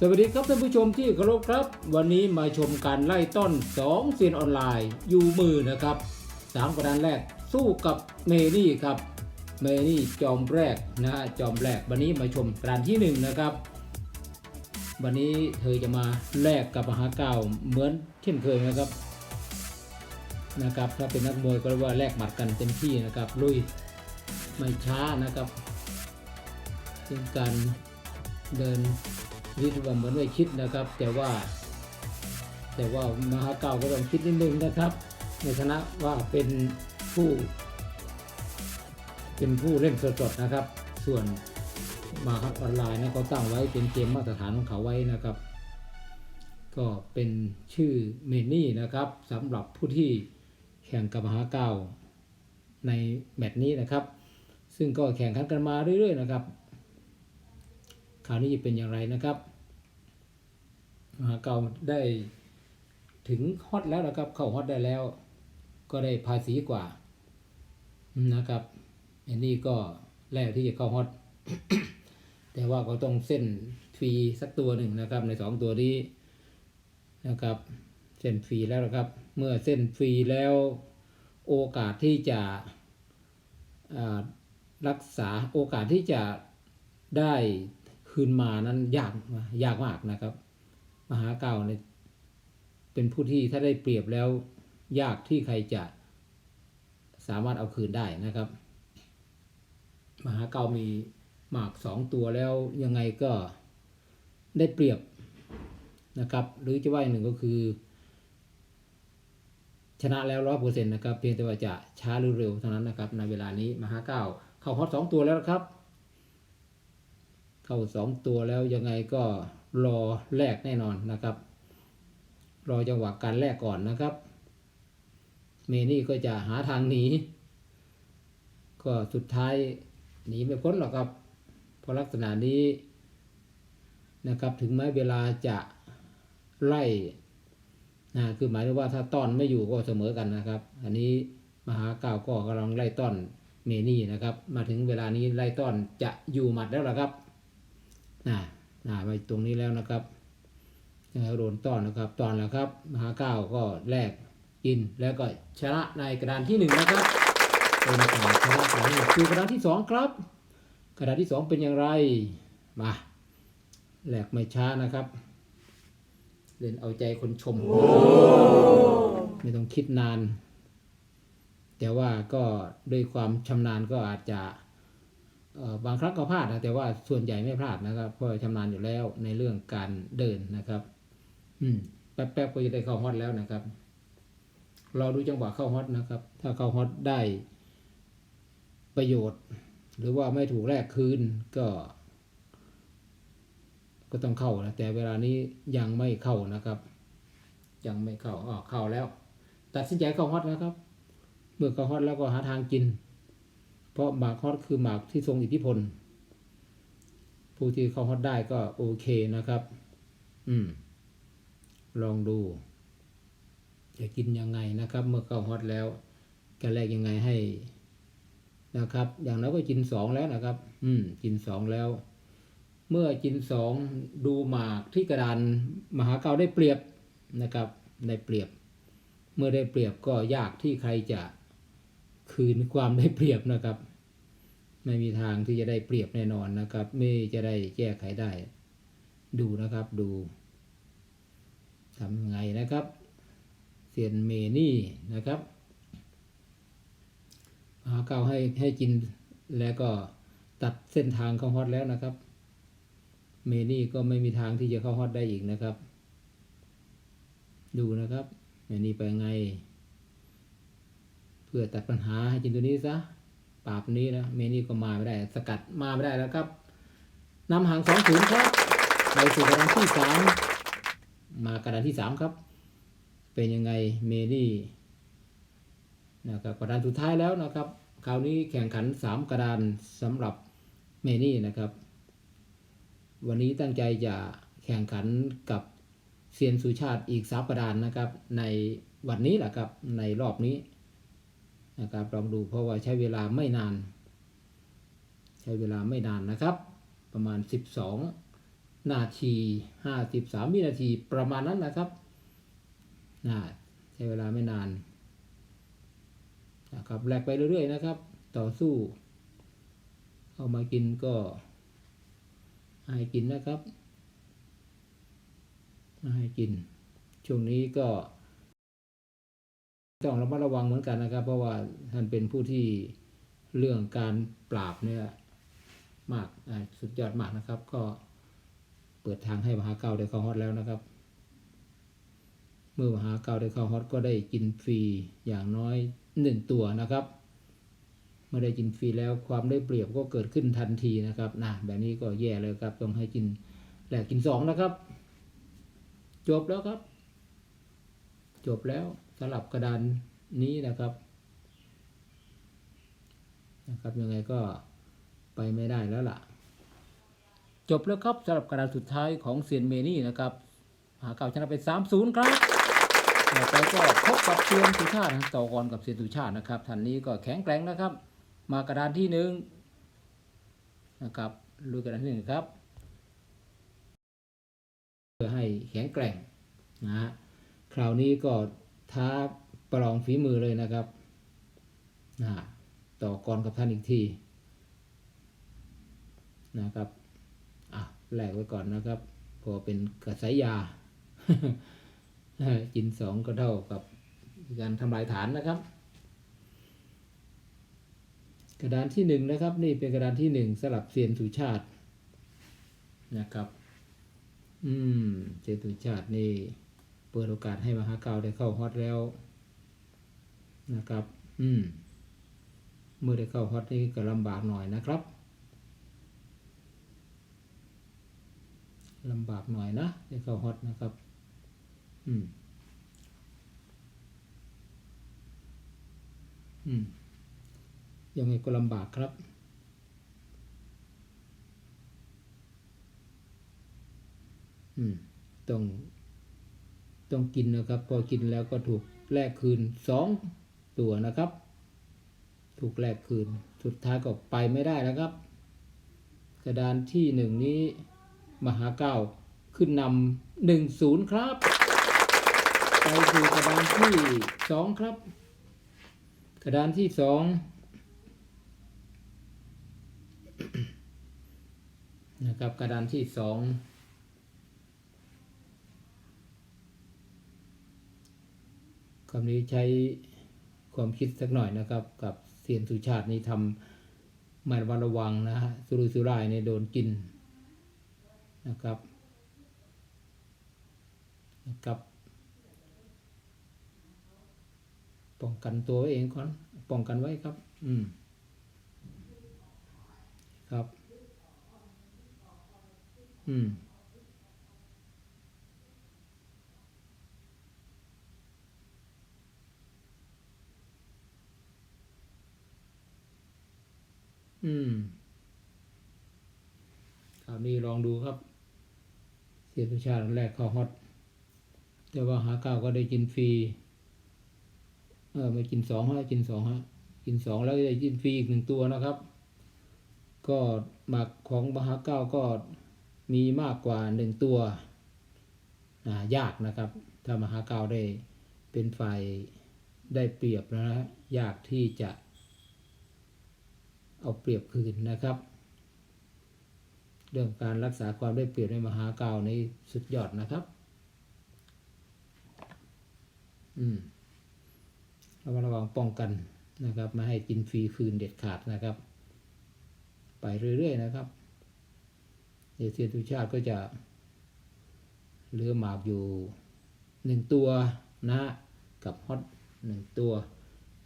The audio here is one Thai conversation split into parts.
สวัสดีครับท่านผู้ชมที่เคารพครับ วันนี้มาชมการไล่ต้น2เซียนออนไลน์อยู่มือนะครับสามกระดานแรกสู้กับเมนี่ครับเมนี่จอมแรกนะฮะจอมแรกวันนี้มาชมกระดานที่หนึ่งนะครับ วันนี้เธอจะมาแลกกับมหาเก้าเหมือนเช่นเคยนะครับนะครับถ้าเป็นนักมวยก็เรียกว่าแลกหมัดกันเต็มที่นะครับลุยไม่ช้านะครับเป็นการเดิน วิทย์ว่าเหมือนไม่คิดนะครับ แต่ว่า แต่ว่ามหาเก่าก็ต้องคิดนิดนึงนะครับ ในฐานะว่าเป็นผู้ เป็นผู้เล่นสดๆนะครับ ส่วนมหาออนไลน์นะเขาตั้งไว้เป็นเกมมาตรฐานของเขาไว้นะครับ ก็เป็นชื่อเมนี่นะครับสำหรับผู้ที่แข่งกับมหาเก้าในแมตช์นี้นะครับ ซึ่งก็แข่งขันกันมาเรื่อยๆนะครับ คราวนี้จะเป็นอย่างไรนะครับ เก่าได้ถึงฮอตแล้วนะครับ เข้าฮอตได้แล้ว ก็ได้ภาษีกว่านะครับอันนี้ก็แล้วที่จะเข้าฮอตแต่ว่าก็ต้องเส้นฟรีสักตัวหนึ่งนะครับ ในสองตัวนี้นะครับ เส้นฟรีแล้วนะครับ เมื่อเส้นฟรีแล้วโอกาสที่จะรักษาโอกาสที่จะได้คืนมานั้นยากยากมากนะครับ มหาเก่าเนี่ยเป็นผู้ที่ถ้าได้เปรียบแล้วยากที่ใครจะสามารถเอาคืนได้นะครับ มหาเก่ามีหมากสองตัวแล้วยังไงก็ได้เปรียบนะครับ หรือจะว่าอย่างหนึ่งก็คือ ชนะแล้วร้อยเปอร์เซ็นต์นะครับ เพียงแต่ว่าจะช้าหรือเร็วเท่านั้นนะครับ ในเวลานี้มหาเก้าเข้าฮอตสองตัวแล้วครับ เข้าสองตัวแล้วยังไงก็ รอแลกแน่นอนนะครับ รอจังหวะการแลกก่อนนะครับ เมนี่ก็จะหาทางหนีก็สุดท้ายหนีไม่พ้นหรอกครับ เพราะลักษณะนี้นะครับถึงแม้เวลาจะไล่นะคือหมายถึงว่าถ้าต้อนไม่อยู่ก็เสมอกันนะครับ อันนี้มหาเก้าวก็กำลังไล่ต้อนเมนี่นะครับ มาถึงเวลานี้ไล่ต้อนจะอยู่หมัดแล้วล่ะครับนะ นะไปตรงนี้แล้วนะครับแล้วโดนต้อนนะครับ ตอนแล้วครับมหาเก้าก็แลกกินแล้วก็ชนะในกระดานที่หนึ่งนะครับเป็นการชนะของคือกระดานที่สองครับ กระดานที่สองเป็นอย่างไรมาแหลกไม่ช้านะครับ เล่นเอาใจคนชม ไม่ต้องคิดนาน แต่ว่าก็ด้วยความชำนาญก็อาจจะ บางครั้งก็พลาดนะแต่ว่าส่วนใหญ่ไม่พลาดนะครับเพราะชำนาญอยู่แล้วในเรื่องการเดินนะครับ อืมแป๊บๆก็จะได้เข้าฮอตแล้วนะครับเรอดูจังหวะเข้าฮอตนะครับ ถ้าเข้าฮอตได้ประโยชน์ หรือว่าไม่ถูกแลกคืนก็ ก็ต้องเข้านะแต่เวลานี้ยังไม่เข้านะครับ ยังไม่เข้าอ๋อเข้าแล้ว ตัดสินใจเข้าฮอตนะครับ เมื่อเข้าฮอตแล้วก็หาทางกิน เพราะหมากฮอตคือหมากที่ทรงอิทธิพล ผู้ที่เข้าฮอตได้ก็โอเคนะครับ อืม ลองดู จะกินยังไงนะครับ เมื่อเข้าฮอตแล้วจะแลกยังไงให้นะครับ อย่างน้อยก็กินสองแล้วนะครับ อืม กินสองแล้ว เมื่อกินสองดูหมากที่กระดานมหาเกาได้เปรียบนะครับได้เปรียบ เมื่อได้เปรียบก็ยากที่ใครจะคืนความได้เปรียบนะครับ ไม่มีทางที่จะได้เปรียบแน่นอนนะครับ ไม่จะได้แก้ไขได้ ดูนะครับดูทำไงนะครับเซียนเมนี่นะครับหาเก้าให้ให้กินแล้วก็ตัดเส้นทางเข้าฮอตแล้วนะครับ เมนี่ก็ไม่มีทางที่จะเข้าฮอตได้อีกนะครับ ดูนะครับเมนี่ไปไง เพื่อตัดปัญหาให้จินตัวนี้ซะ ปราบนี้นะเมนี่ก็มาไม่ได้ สกัดมาไม่ได้แล้วครับนำห่างสองศูนย์ครับไปสู่กระดานที่สามมากระดานที่สามครับ เป็นยังไงเมนี่นะครับกระดานสุดท้ายแล้วนะครับ คราวนี้แข่งขันสามกระดานสำหรับเมนี่นะครับ วันนี้ตั้งใจจะแข่งขันกับเซียนสุชาติอีกสามกระดานนะครับ ในวันนี้แหละครับในรอบนี้ นะครับลองดูเพราะว่าใช้เวลาไม่นาน ใช้เวลาไม่นานนะครับ ประมาณ 12 นาทีห้าสิบสามวินาทีประมาณนั้นนะครับนะใช้เวลาไม่นานนะครับแลกไปเรื่อยๆนะครับ ต่อสู้ เอามากินก็ให้กินนะครับให้กิน ช่วงนี้ก็ ต้องระมัดระวังเหมือนกันนะครับ เพราะว่าท่านเป็นผู้ที่เรื่องการปราบเนี่ยมากสุดยอดมากนะครับ ก็เปิดทางให้มหาเก่าได้เข้าฮอตแล้วนะครับ เมื่อมหาเก่าได้เข้าฮอตก็ได้กินฟรีอย่างน้อยหนึ่งตัวนะครับเมื่อได้กินฟรีแล้วความได้เปรียบก็เกิดขึ้นทันทีนะครับนะแบบนี้ก็แย่เลยครับต้องให้กินแหลกกินสองนะครับ จบแล้วครับ จบแล้ว สำหรับกระดานนี้นะครับนะครับยังไงก็ไปไม่ได้แล้วล่ะ จบแล้วครับสำหรับกระดานสุดท้ายของเซียนเมนี่นะครับ หาเก่าชนะไป3-0 ครับต่อไปก็พบกับเซียนสุชาติต่อกรกับเซียนสุชาตินะครับท่านนี้ก็แข็งแกร่งนะครับ มากระดานที่หนึ่งนะครับลุยกระดานที่หนึ่งครับเพื่อให้แข็งแกร่งนะฮะคราวนี้ก็ ท้าประลองฝีมือเลยนะครับนะต่อกรกับท่านอีกทีนะครับอะแลกไว้ก่อนนะครับพอเป็นกระสายยากินสองก็เท่ากับการทำลายฐานนะครับ กระดานที่หนึ่งนะครับ นี่เป็นกระดานที่หนึ่งสลับเซียนสุชาตินะครับ อืม เซียนสุชาตินี่ เปิดโอกาสให้มหาเกาได้เข้าฮอตแล้วนะครับ อืม เมื่อได้เข้าฮอตนี่ก็ลำบากหน่อยนะครับลำบากหน่อยนะได้เข้าฮอตนะครับ อืม อืม ยังไงก็ลำบากครับอืม ต้อง ต้องกินนะครับ พอกินแล้วก็ถูกแลกคืนสองตัวนะครับ ถูกแลกคืน สุดท้ายก็ไปไม่ได้นะครับ กระดานที่หนึ่งนี้มหาเก้าขึ้นนำหนึ่งศูนย์ครับ ไปสู่กระดานที่สองครับ กระดานที่สองนะครับกระดานที่สอง คำนี้ใช้ความคิดสักหน่อยนะครับ กับเซียนสุชาตินี่ทำม่ระมัดระวังนะฮะสุรุสุรายเนี่ยโดนกินนะครับนะครับป้องกันตัวเองก่อนป้องกันไว้ครับ อืม ครับ อืม อืมคราวนี้ลองดูครับ เสียตุชาติแรกเข้าฮอต แต่ว่าหาเก้าวก็ได้กินฟรี เออไม่กินสองฮะกินสองฮะ กินสองแล้วได้กินฟรีอีกหนึ่งตัวนะครับ ก็หมักของมหาเก้าก็มีมากกว่าหนึ่งตัวยากนะครับ ถ้ามหาเก้าได้เป็นฝ่ายได้เปรียบนะฮะยากที่จะ เอาเปรียบคืนนะครับ เรื่องการรักษาความได้เปรียบในมหาเก้านี้สุดยอดนะครับ อืมระมัดระวังป้องกันนะครับ ไม่ให้กินฟรีคืนเด็ดขาดนะครับ ไปเรื่อยๆนะครับเอเชียทุชาติก็จะเหลือหมากอยู่หนึ่งตัวนะกับฮอตหนึ่งตัว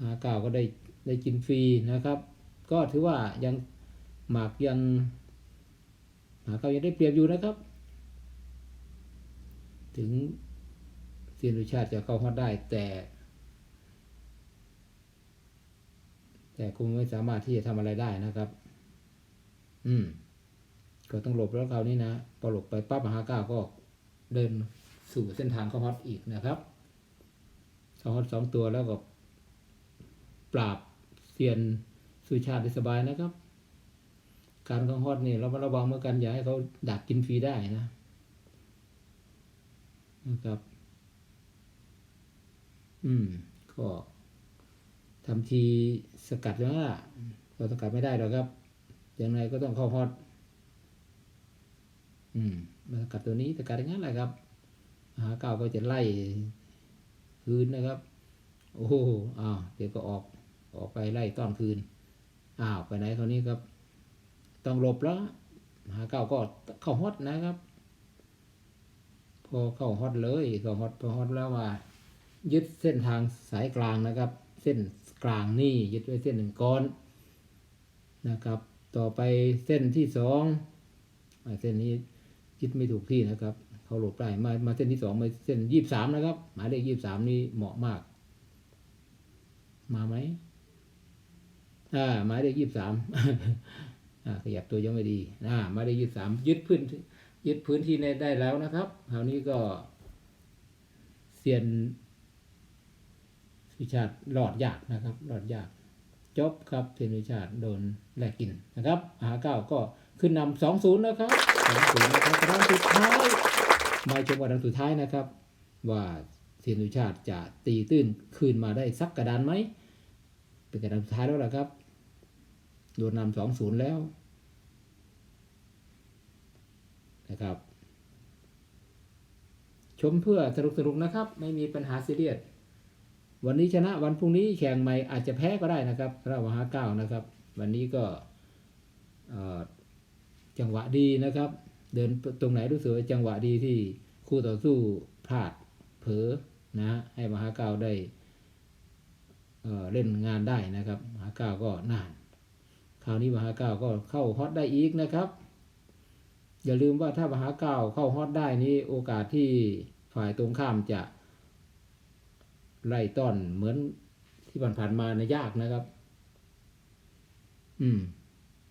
หาเก่าก็ได้ได้กินฟรีนะครับ ก็ถือว่ายังหมากยังหาเก่ายังได้เปรียบอยู่นะครับ ถึงเซียนุชาติจะเข้าฮอตได้แต่ แต่คงไม่สามารถที่จะทำอะไรได้นะครับ อืม ก็ต้องหลบแล้วคราวนี้นะพอหลบไปปั๊บมหาก้าวก็เดินสู่เส้นทางเข้าฮอตอีกนะครับเข้าฮอตสองตัวแล้วก็ ปราบเซียน สุชาติสบายนะครับ การเข้าฮอตนี่เราระวังเมื่อกันอย่าให้เขาดักกินฟรีได้นะนะครับ อืม ก็ทำทีสกัดแล้วล่ะเราสกัดไม่ได้หรอกครับอยังไงก็ต้องเข้าฮอตอืมมาสกัดตัวนี้สกัดอย่างนั้นแหละครับหาเก้าก็จะไล่คืนนะครับ โอ้อ้าวเดี๋ยวก็ออกออกไปไล่ต้อนคืน อ้าวไปไหนคราวนี้ครับ ต้องหลบแล้วหาเก้าก็เข้าฮอตนะครับ พอเข้าฮอตเลยเข้าฮอตพอฮอตแล้วมายึดเส้นทางสายกลางนะครับ เส้นกลางนี่ยึดไว้เส้นหนึ่งก้อนนะครับ ต่อไปเส้นที่สองเส้นนี้ยึดไม่ถูกที่นะครับเขาหลบได้มามาเส้นที่สองมาเส้นยี่สามนะครับ หมายเลขยี่สามนี่เหมาะมาก มาไหม อ่าหมายเลขยี่สามอ่าขยับตัวยังไม่ดีอ่าหมายเลขยี่สามยึดพื้นยึดพื้นที่ในได้แล้วนะครับคราวนี้ก็เซียนวิชาติหลอดยากนะครับหลอดยาก จบครับเทนวิชาติโดนแลกกินนะครับหาเก้าก็ขึ้นนำสองศูนย์นะครับสองศูนย์นะครับครั้งสุดท้ายมาชมวันสุดท้ายนะครับ ว่าเทนวิชาติจะตีตื้นคืนมาได้สักกระดานไหมเป็นกระดานสุดท้ายแล้วล่ะครับ โดนนำสองศูนย์แล้วนะครับ ชมเพื่อสนุกสนุกนะครับ ไม่มีปัญหาซีเรียสวันนี้ชนะวันพรุ่งนี้แข่งใหม่อาจจะแพ้ก็ได้นะครับสำหรับมหาเก้านะครับ วันนี้ก็จังหวะดีนะครับ เดินตรงไหนรู้สึกว่าจังหวะดีที่คู่ต่อสู้พลาดเผลอนะให้มหาเก้าได้เเล่นงานได้นะครับ มหาเก้าก็น่าน ราวนี้มหาเก้าก็เข้าฮอตได้อีกนะครับ อย่าลืมว่าถ้ามหาเก้าเข้าฮอตได้นี้โอกาสที่ฝ่ายตรงข้ามจะ ไล่ต้อนเหมือนที่ผ่านๆมานะยากนะครับ อืม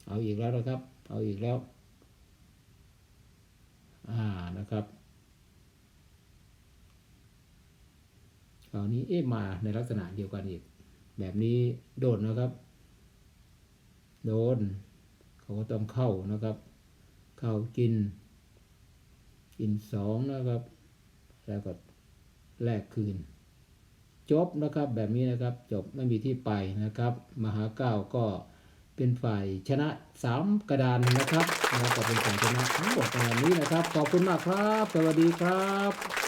เอาอีกแล้วนะครับ เอาอีกแล้ว อ่านะครับคราวนี้เอ๊ะมาในลักษณะเดียวกันอีก แบบนี้โดนนะครับ โดน เขาก็ต้องเข้านะครับ เข้ากิน กินสองนะครับ แล้วก็แลกคืน จบนะครับแบบนี้นะครับ จบไม่มีที่ไปนะครับ มหาเก้าก็เป็นฝ่ายชนะสามกระดานนะครับแล้วก็เป็นฝ่ายชนะทั้งหมดในวันนี้นะครับ ขอบคุณมากครับ สวัสดีครับ